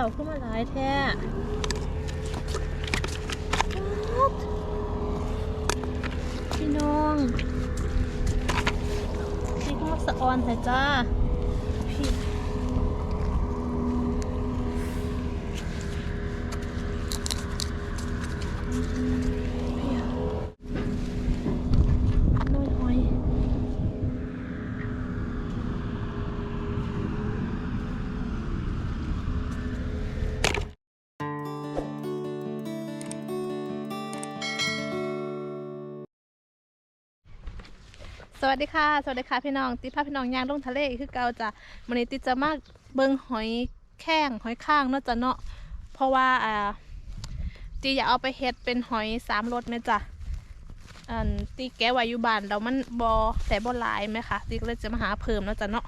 จ้าขึ้นมาหลายแท้พี่น้องพี่ก็สะออนแต่จ้า วัสดีค่ะ สวัสดีค่ะพี่น้อง ติพาพพี่น้องย่างลงทะเลคือเก่าจ้ะวันนี้ติจะมาเบิ้งหอยแข้งหอยข้างเนาะจ้ะเนาะ เพราะว่าอ่าตีอยากเอาไปเฮ็ดเป็นหอยสามรสไหมจ้ะอันตีแก้ว้อยู่บ้านแล้วมันบอแต่บอหลายไหมคะตีก็เลยจะมาหาเพิ่มเนาะจ้ะเนาะ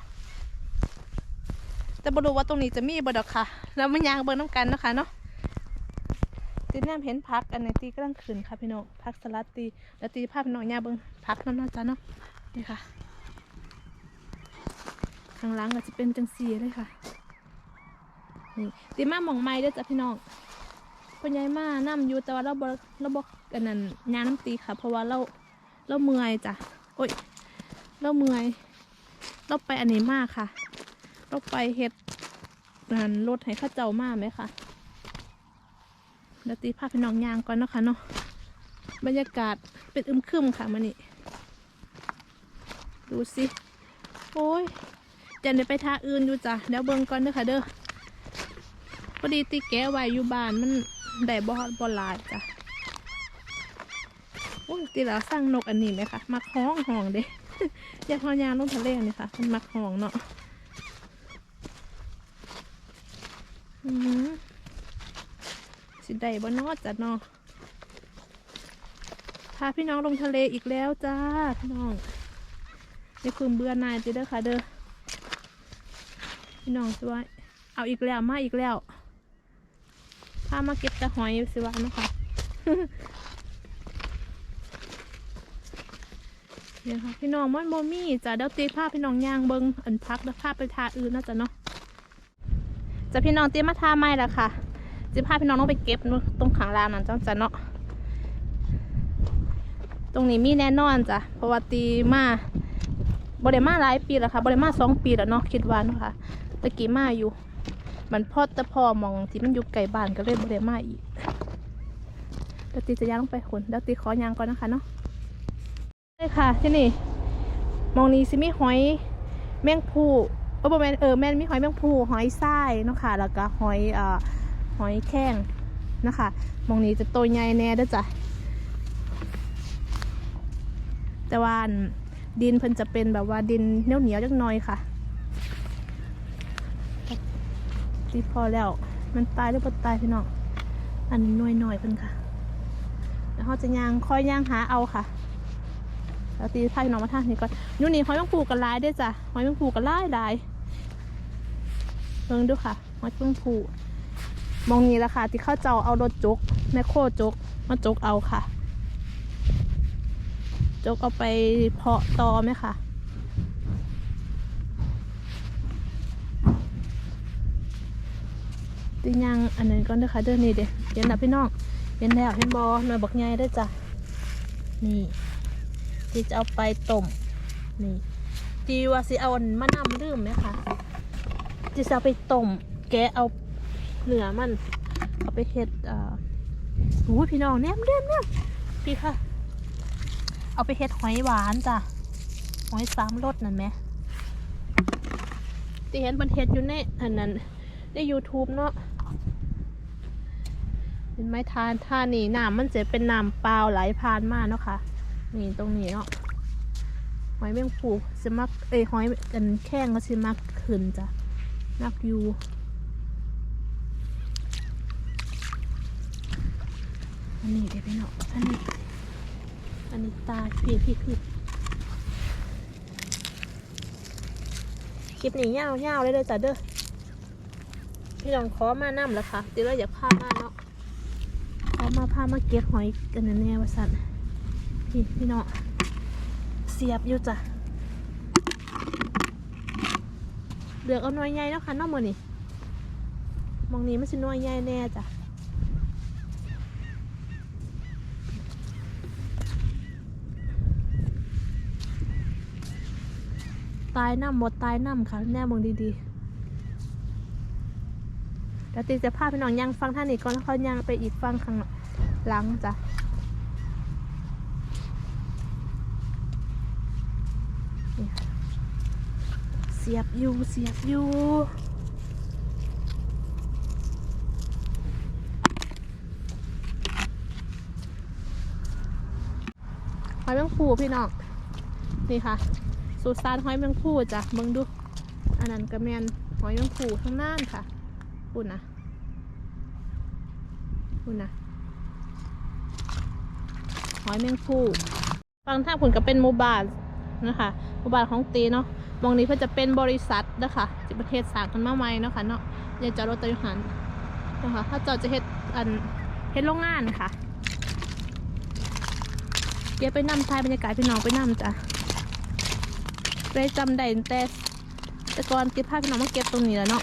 แต่บรู้ว่าตรงนี้จะมีบดอกค่ะ แล้วมันยางเบิ้งน้ำกันนะคะเนาะตีแนมเห็นพักอันนี้ตีก็ต้งขึ้นค่ะพี่น้องพักสลัดตีแล้วตีพาพี่น้องยางเบิ้งพักนั่นเนาจ้ะเนาะ นี่ค่ะ ข้างหล่างก็จะเป็นจังสีเลยค่ะ นี่ตีมาหมองไม้เด้อจ้ะพี่น้องพ่อใหญ่มานํอยู่แต่ว่าเราบ่เราบ่กันนั่นยาน้ำตีค่ะ เพราะว่าเราเราเมื่อยจ้ะโอ้ยเราเมื่อย เราไปอันนี้มากค่ะ เราไปเฮ็ดนั่นรถให้ข้าเจ้ามาไหมค่ะเดี๋ยวตีภาพพี่น้องยางก่อนเนาะค่ะเนาะบรรยากาศเป็นอึมครึมค่ะมันนี่ ดูสิโอ้ยจะได้ไปท่าอื่นอยู่จ้ะเดี๋ยวเบิ่งก่อนเด้อค่ะเด้อพอดีตีแก้ไว้อยู่บ้านมันได้บ่บ่หลายจ้ะโอ้ยตีแล้วสร้างนกอันนี้ไหมคะมักห้องห้องเด้อยากทอยางลงทะเลนี่ค่ะมันมักห้องเนาะอือหือสิได้บ่นอจ้ะเนาะพาพี่น้องลงทะเลอีกแล้วจ้าพี่น้อง อย่าเพิ่งเบื่อหนายจเด้อค่ะเด้อพี่น้องสิว่าเอาอีกแล้วมาอีกแล้วพามาเก็บต่หอยอยู่สิว่านะคะเนี่ยค่ะพี่น้องมันโมมี่จ้ะเดี๋ยวตีภาพพี่น้องย่างเบิงอันพักแล้วภาพไปทาอื่นนะจ๊ะเนาะจะพี่น้องเตรียมมาทาไม้แล้วค่ะจะพาพี่น้องต้องไปเก็บตรงขางลานนั่นจ้ะจ้ะเนาะตรงนี้มีแน่นอนจ้ะเพราะว่าตีมา บริมาหลายปีแล้วค่ะบริมาสองปีแล้วเนาะคิดว่าเนาะค่ะตะกี้มาอยู่ มันพอต่พอมองที่มันอยู่ไกลบ้านก็เลยบริมาอีกเดี๋ยวตีจะย่างลงไปขนเดี๋ยวตีขอยางก่อนนะคะเนาะเลยค่ะที่นี่มองนี้สิมีหอยแมงภูเออบ่แมนเออแมนมีหอยแมงภูหอยทรายเนาะค่ะแล้วก็หอยเอ่อหอยแข้งนะคะมองนี้จะโตใหญ่แน่เด้อจ้ะแต่ว่าอัน ดินเพิ่นจะเป็นแบบว่าดินเหนียวเหนียวจักหน่อยค่ะตีพอแล้ว มันตายหรือเปล่าตายพี่น้องอันนี้น้อยหน่อยๆเพิ่นค่ะแล้วเขาจะย่างคอยย่างหาเอาค่ะแล้วตีพาพี่น้องมาท่างนี้ก่อนนู่นนี่หอยแมงปูกันลายด้วยจ้ะหอยแมงปูกันลายลายเพิ่งดูค่ะหอยแมงปูมองนี้ละค่ะที่เข้าเจ้าเอารถจกแมคโครจกมาจกเอาค่ะ จกเอาไปเพาะตอไหมคะตียังอันนั้นก่อนเด้อค่ะเด้อนี่เด้เห็นนะพี่น้องเห็นแล้วเห็นบอหน่วยบักใหญ่ได้จ้ะนี่ที่จะเอาไปต้มนี่จีว่าสิเอาอันมะนำลืมไหมคะจะเอาไปต้มแกเอาเหนือมัน เอาไปเฮ็ดอ่าโอ้ยพี่น้องแนมแนมแนมพี่ค่ะ เอาไปเฮ็ดหอยหวานจ้ะหอยสามรสนั่นไหมที่เห็นมันเฮ็ดอยู่ในอันนั้นใน YouTube เนาะเห็นไหมทานท่านี่น้ำมันจะเป็นน้ำเปล่าไหลผ่านมาเนาะค่ะ นี่ตรงนี้เนาะหอยแมงปูจะมักเอ้ยหอยอันแข้งก็จะมักขึ้นจ้ะมักอยู่อันนี้เดี๋ยวไปเนาะอันนี้ อันนี้ตาพี่พี่พี่คลิปนี้ยาวยาวเลยเด้อจ้ะเด้อพี่ลองขอมานั่แล้วค่ะเดี๋ยวเราอยากพามาเนาะขอมาพามาเก็บหอยกันแน่ว่าสันพี่พี่เนาะเสียบอยู่จ้ะเลือกเอาหน่อยใหญ่เนาะค่ะน้องมือนี่มองนี้ไมันสิน้อยใหญ่แน่จ้ะายน้ำหมดตายน้ำค่ะ แน่มองดีๆเดี๋ยวตีจะพาพี่น้องย่างฟังท่านอีกก่อนแล้วเขาย่างไปอีกฟังข้างหลังจ้ะเสียบอยู่เสียบอยู่หอยแมงภูพี่น้อง นี่ค่ะ สูตรซานหอยแมงภูจ้ะเบิ่งดู อันนั้นกระแมนหอยแมงภูข้างหน้านค่ะปุ่นนะปุ่นนะหอยแมงภูฟังท่างผลก็เป็นหมู่บ้านนะคะหมู่บ้านของตีเนาะมองนี้เพื่อจะเป็นบริษัทนะคะที่ประเทศสางกันมาใหม่เนาะค่ะเนาะอยากจะรถตะยุหันนะคะถ้าเจอจะเฮ็ดอันเฮ็ดโรงงานค่ะเดี๋ยวไปนำทายบรรยากาศพี่น้องไปนำจ้ะ ไปจำได้แต่แต่ก่อนเก็บผ้าพี่น้องมาเก็บตรงนี้แล้วเนาะ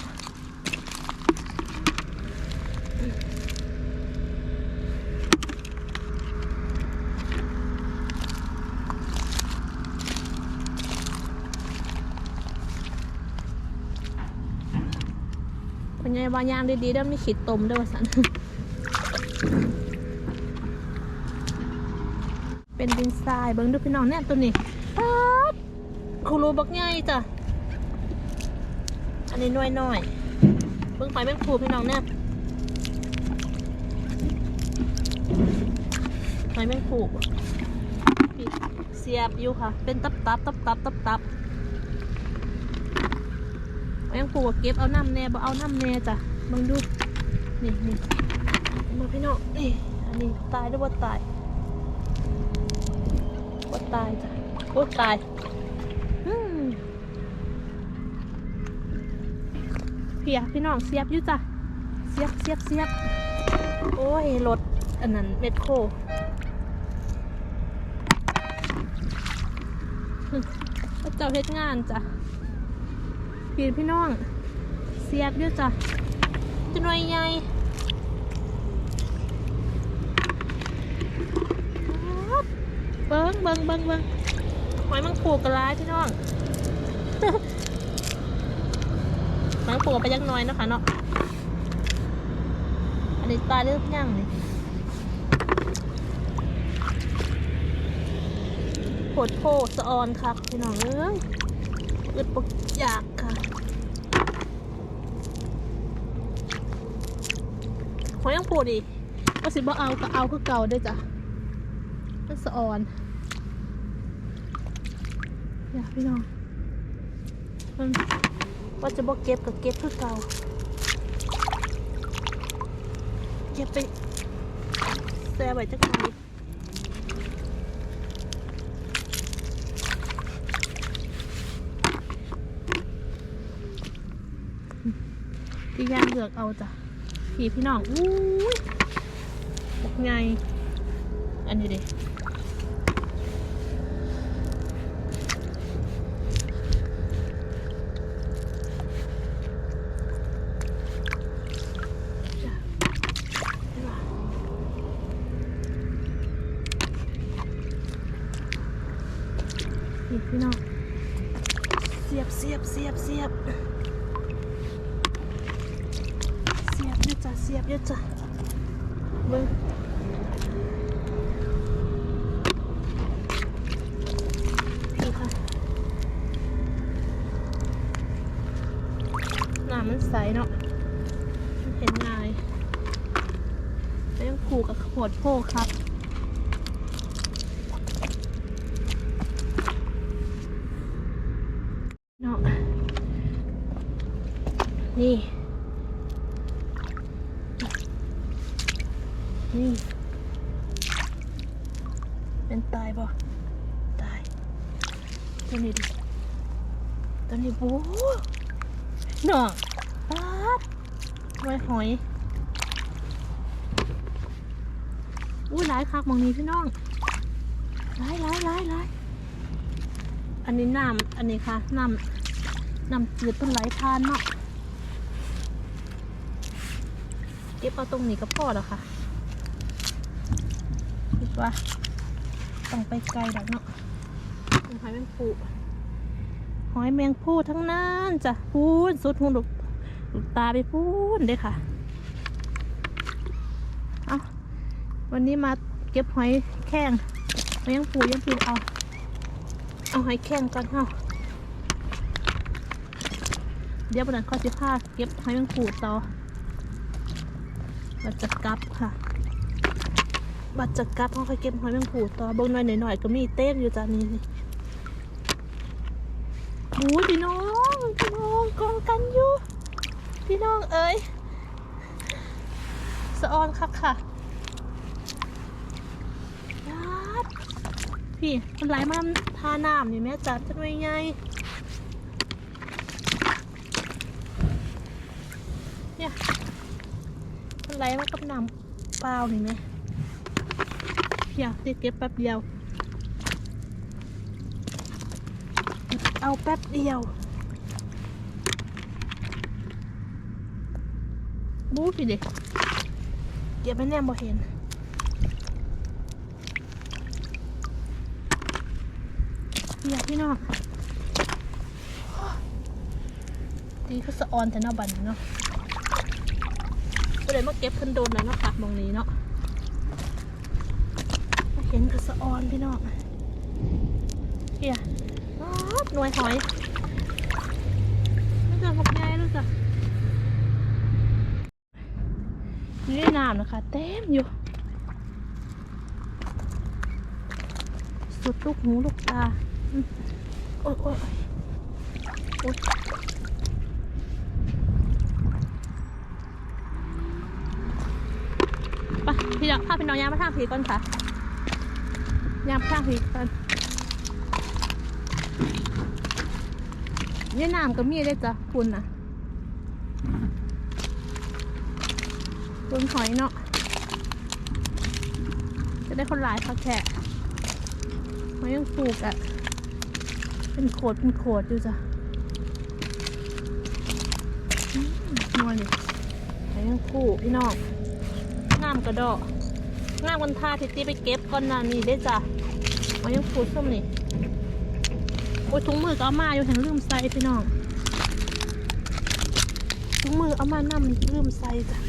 เป็นไงบางยางดีๆเด้อมีขีดตมด้วยวะสันเป็นดินทรายเบิ้งดูพี่น้องเนี่ยตัวนี้ คูรูบักใหญ่จ้ะ อันนี้น้อยน้อยเบิ้งหอยแมงภูพี่น้องเนี่ยหอยแมงภูเสียบอยู่ค่ะ เป็นตับตับตับตับตับตับแมงภูเก็บเอาน้ำแน่บ่เอาน้ำแน่จ้ะเบิ้งดู นี่นี่มาพี่น้องนี่อันนี้ตายหรือว่าตายโอดตายจ้ะโอดตายอืม เพียพี่น้องเสียบอยู่จ้ะเสียบเสียบเสียบโอ้ยรถอันนั้นเมทโครหึพระเจ้าเฮ็ดงานจ้ะพี่พี่น้อง เสียบอยู่จ้ะจะหน่วยใหญ่เบิ้งเบิ้งเบิ้งเบิ้งหอยมังปูกระไรพี่น้อง มังปูไปยังน้อยนะคะเนาะอันนี้ตาเลือกย่างเลยโผดโพสะออนค่ะพี่น้องเอ้ยอึดปกอยากค่ะหอยมังปูดิก็สิบ่เอาก็เอาคือเก่าด้วยจ้ะมันสะออนอยากพี่น้องมัน ว่าจะบอกเก็บกับเก็บคือเก่าเก็บไปแซ่ไว้จักหน่อยที่ย่างเลือกเอาจ้ะพี่พี่น้องอู้ยบอกไงอันนี้ดิจ้ะนี่ว่ะนี่พี่น้อง เสียบเสียบเสียบเสียบ เสียบเยอะจ้ะเสียบเยอะจ้ะเบิ้ง นี่ค่ะน้ำมัน ใสเนาะเห็นง่ายแล้วยังผูกกับขวดโพกครับ เนาะ นี่ นี่ เป็นตายบ่ตาย ตัวนี้ดิ ตัวนี้บูหน่องปาดไว้หอย อู้หลายคักหมองนี้พี่น้อง หลายหลายหลายหลายอันนี้น้ำอันนี้ค่ะน้ำน้ำจืดเป็นไหลทานเนาะเก็บเอาตรงนี้ก็พอแล้วค่ะคิดว่าต้องไปไกลดักเนาะหอยแมงปูหอยแมงปูทั้งนั้นจ้ะพูนสุดหูลูกลูกตาไปพูนเด้อค่ะเอาวันนี้มาเก็บหอยแข้งหอ ยแมงปูยังพีเอา เอาหอยแข้งก่อนเนาเดี๋ยววันนั้นข้อสิพาเก็บหอยแมงปูต่อบัตรจะกลับค่ะ บัตรจะกลับเขาเคยเก็บหอยแมงผูต่อบางหน่อยหน่อยก็มีเต้นอยู่จานนี้นี่โอ้ยพี่น้องพี่น้องกองกันอยู่ พี่น้องเอ้ยสะออนคักค่ะยัด พี่มันไหลมาทาน้ำนี่แม่จัดจะไว้ไงเนี่ยมันไหลมากับน้ำเปล่าเห็นไหมอยากจะเก็บแป๊บเดียว เอาแป๊บเดียวบู๊พี่เด็กเก็บไม่แน่บ่เห็น อยากพี่น้องดีก็สะออนแต่เนอบันเนาะก็เลยมาเก็บเพิ่นโดนแล้วเนาะค่ะมองนี้เนาะเห็นกระสะออนพี่น้องเฮียอ๊อดหน่วยหอยรู้จักพวกใหญ่รู้จักอยู่น้ำนะคะ เต็มอยู่ สุดลูกหูลูกตา โอ๊ยโอ๊ยโอ๊ยไปพี่น้องพาพี่น้องยางมาทางผีก่อนค่ะยางมาทางผีก่อนเนี่ยน้ำก็มีได้จ้ะคุณนะรวมหอยเนาะ จะได้คนหลายค่ะแขกหอยยังปลูกอะ่ะ เป็นโขดเป็นโขดอยู่จ้ะมนวลนี่หอยยังปลูกพี่น้องงามกระดอกงามกันทาทิตีไปเก็บก่อนนะนี่ได้จ้ะเอายังฟูดส้มนี่โอ้ยถุงมือก็เอามาอยู่แห่งลืมใส่พี่น้องถุงมือเอามานำลืมใส่จ้ะ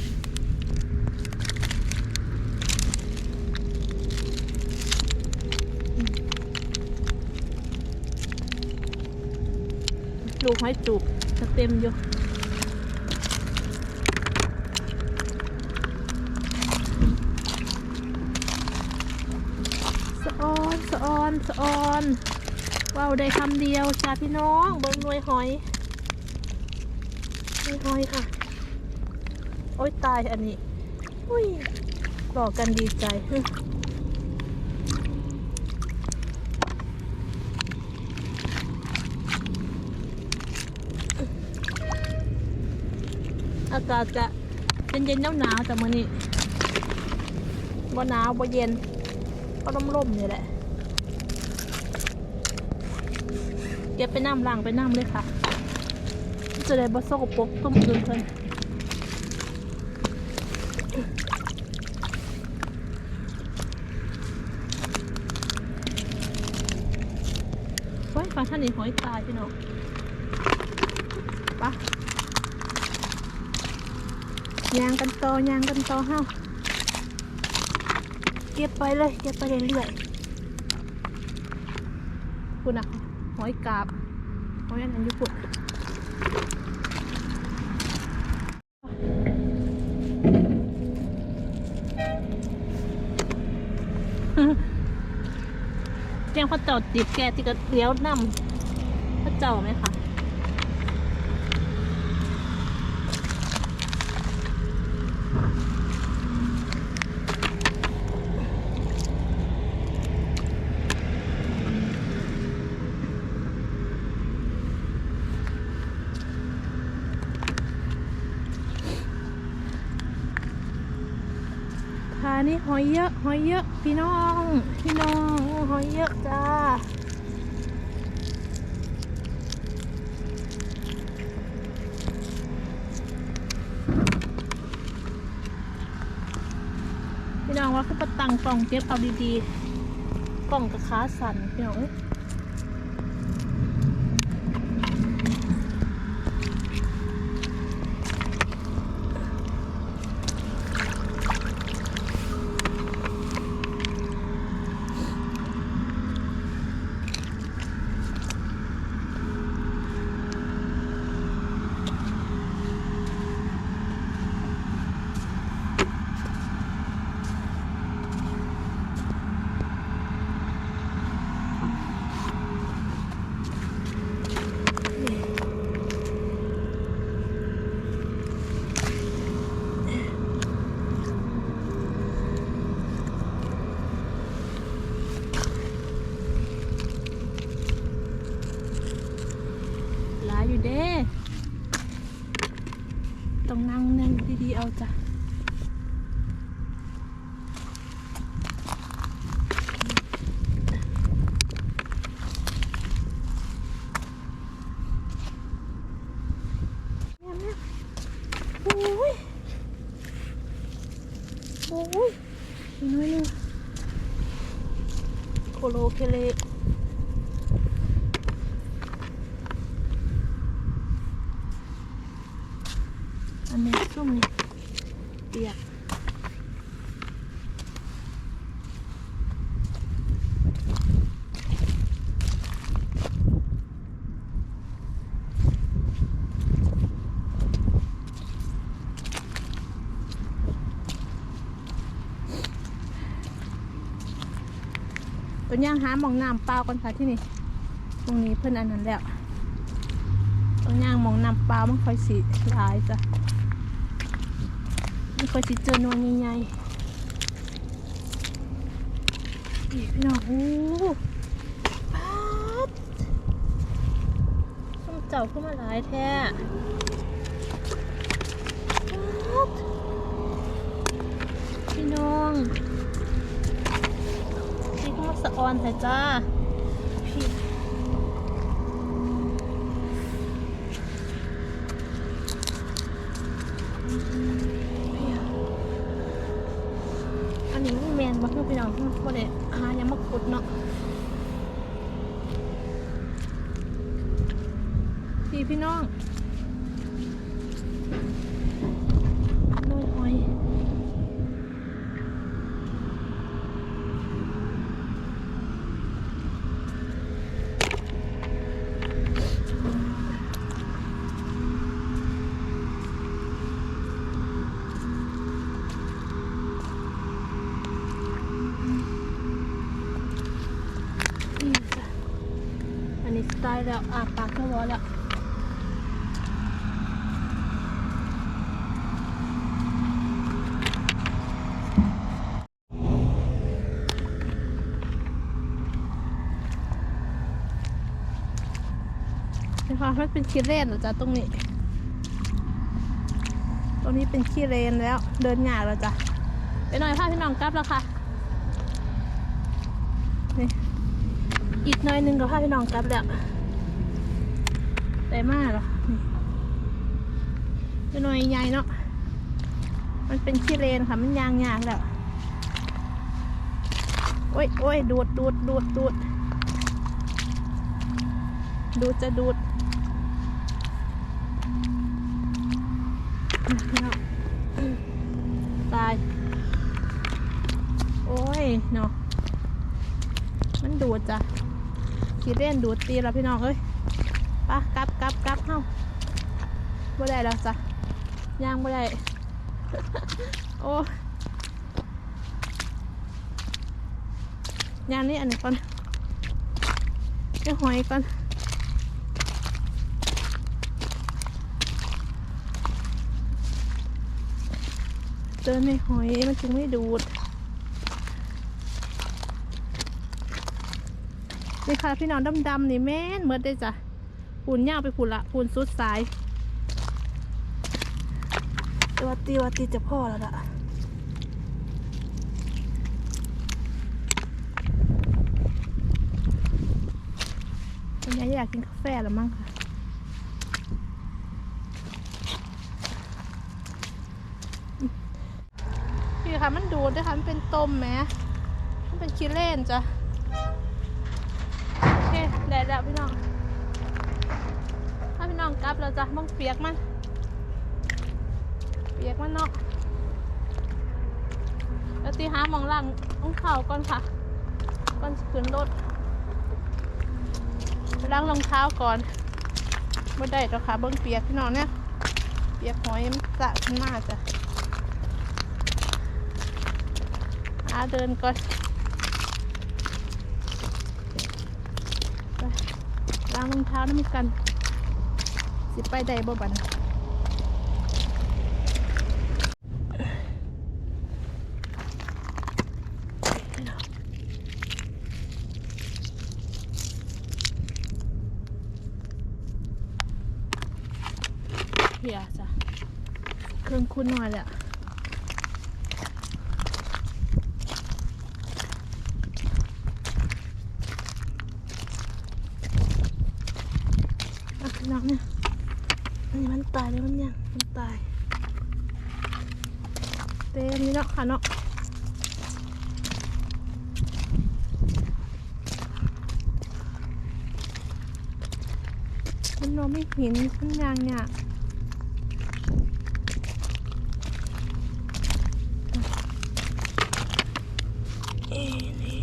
ลูกห้อยจูบจะเต็มอยู่สะออนสะออนสะออนว้าวได้คำเดียวจ้าพี่น้องเบิ้งหน่วยหอยหน่วยหอยค่ะ โอ้ยตายอันนี้อุ้ยบอกกันดีใจ กาศจะเย็นๆหนาวๆแต่มื่อนี้บ่หนาวบ่เย็นก็ร่มร่มๆนี่แหละเก็บไปน้ำล้างไปน้ำเลยค่ะ จะได้บ่โซกปรกตุ้มคืนเพิ่นโอ้ยฟังท่านนี่หอยตายพี่น้องไปะ ยางกันต่อยางกันต่อเฮาเก็บไปเลยเก็บไปเรื่อยๆคุณอะหอยกาบหอยอันนั้นอยู่ปุ่นเจียงพระเจ้าติดแกที่ก็เลี้ยวนำพระเจ้าไหมคะ หอยเยอะหอยเยอะพี่น้องพี่น้องหอยเยอะจ้าพี่น้องว่าคือปะตังกล่องเจ็บเอาดีๆกล่องกระค้าสันพี่น้องเอ้ อยู่เด้ต้องนั่งนั่งดีๆเอาจ้ะนี่ยเนี่ยโอ้ยโอ้ยอีกน้อยนึงโคโลเคเล อันนี้ส้มนี่เปียก ตัวย่างหาหมองน้ำเปล่ากันค่ะที่นี่ ตรงนี้เพิ่อนอันนั้นแล้วตัวย่างหมองน้ำเปล่ามันค่อยสีหลายจ้ะมันก็สิเจอนวลใหญ่ๆนี่พี่น้องโอ้ปัดส้มเจ้าขึ้นมาหลายแท้ สะออนแต่จ้าอันนี้มันแมนบักพี่น้องบ่ได้หายังมาขุดเนาะพี่พี่น้อง แล้วอาปากก็ร้อนแล้วนะคะมันเป็นขี้เลนเหรอจ๊ะตรงนี้ ตรงนี้เป็นขี้เลนแล้ว เดินหยาแล้วจ้ะไปหน่อยพาพี่น้องกลับแล้วค่ะนี่อีกหน่อยหนึงก็พาพี่น้องกลับแล้ว ได้มากหรอนี่เป็นหน่อยใหญ่เนาะ มันเป็นขี้เลนค่ะ มันยางยางแล้วโอ้ยโอ้ยดูดดูดดูดดูดดูดจะดูดอะพี่น้องอืมตาย โอ้ยเนาะ มันดูดจ้ะขีดเล่นดูดตีแล้วพี่น้องเอ้ยปะกลับ กลับกลับเข้าบ่ได้แล้วจ้ะย่างบ่ได้ โอ้ย่างนี่อันนี้ก่อนเดี๋ยวหอยก่อนเจอในหอยมันจึงไม่ดูด นี่ค่ะพี่น้องดำๆนี่แม่นเมื่อได้จ้ะ ปูนยาวไปปูนละปูนสุดสายแต่ว่าตีว่าตีจะพ่อแล้วล่ะวันนี้อยากกินกาแฟแล้วมั้งค่ะพี่พี่ค่ะมันดูดด้วยค่ะ มันเป็นต้มแหมมันเป็นคิเล่นจ้ะ โอเค ได้แล้วพี่น้องถ้าพี่น้ องกลับแล้วจ้ะมังเปียกมัน เปียกมันเนาะแล้วตีหามองหลังต้องเข่าก่อนค่ะ ก่อนขึ้นรถล้างรองเท้าก่อนไม่ได้หรอกค่ะเบิ้งเปียกพี่น้องเนี่ย เปียกหอยมันสะขึ้นมาจ้ะอาเดินก่อนไปล้างรองเท้าน้ำกัน สิไปได้บ่บันเฮียจ้ะเครื่องคุ้นหน่อยแหละอะพี่น้องเนี่ย อันนี้มันตายแล้วมันยังมันตาย เต็มนี่เนาะค่ะเนาะมันนอนไม่เห็นมันยังเนี่ยเอ๊ะนี่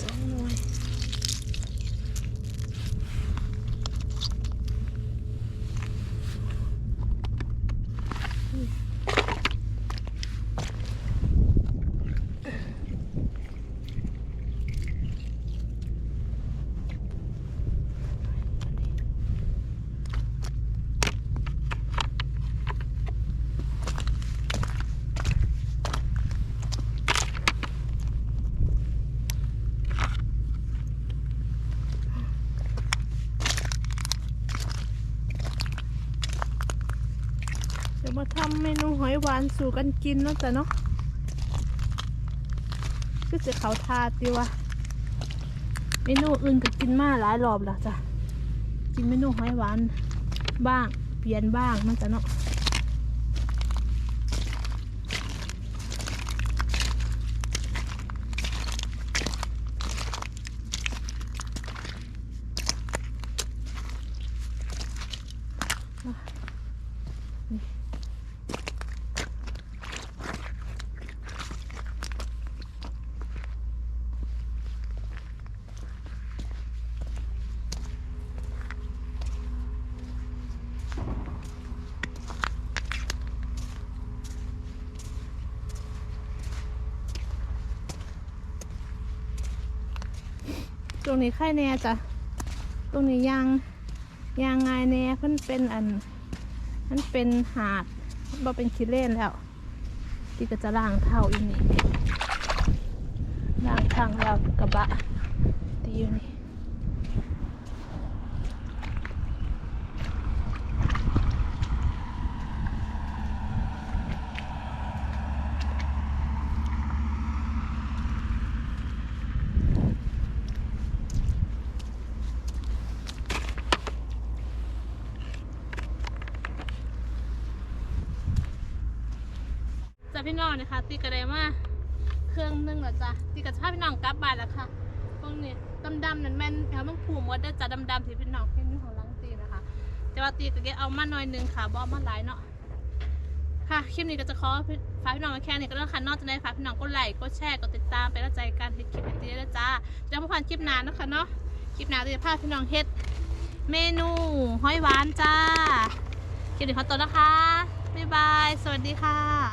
สองหน่วย เดี๋ยวมาทำเมนู หวานสู่กันกินเนาะจ้ะเนาะก็จะเขาทาดีวะเมนูอื่นก็กินมาหลายรอบแล้วจ้ะกินเมนูหอยหวานบ้าง เปลี่ยนบ้างเนาจะเนาะ ตรงนี้ไข่แน่จ้ะ ตรงนี้ยางยางไงแน่เพิ่นเป็นอันมันเป็นหาดบ่เป็นคิเล่นแล้วที่ก็จะล่างเท้าอีกนี่ล่างทางแล้วกระบะตีอยู่นี่ พี่น้องนะคะตีกระไดมาเครื่องนึงแล้วจ้ะตีกระชาพี่น้องกลับบ้านแล้วค่ะตรงนี้ดำๆนั่นแม่นแถวต้องผูมดได้จ้ะดำๆที่พี่น้องเห็นอยู่ของหลังตีนะคะ แต่ว่าตีกระเกเอามาหน่อยหนึงค่ะบอมาหลายเนาะค่ะคลิปนี้ก็จะขอฝากพี่น้องไว้แค่นี้ก็แล้วค่ะนอกจากนี้ฝากพี่น้องกดไลค์กดแชร์กดติดตามไปล้วใจการเฮ็ดคลิปตีได้แล้วจ้าจะมาผ่านคลิปนาเนะคะเนาะคลิปหน้าจะพาพี่น้องเฮ็ดเมนูห้อยหวานจ้าคลิปนี้ขอตัวนะคะบ๊ายบาย สวัสดีค่ะ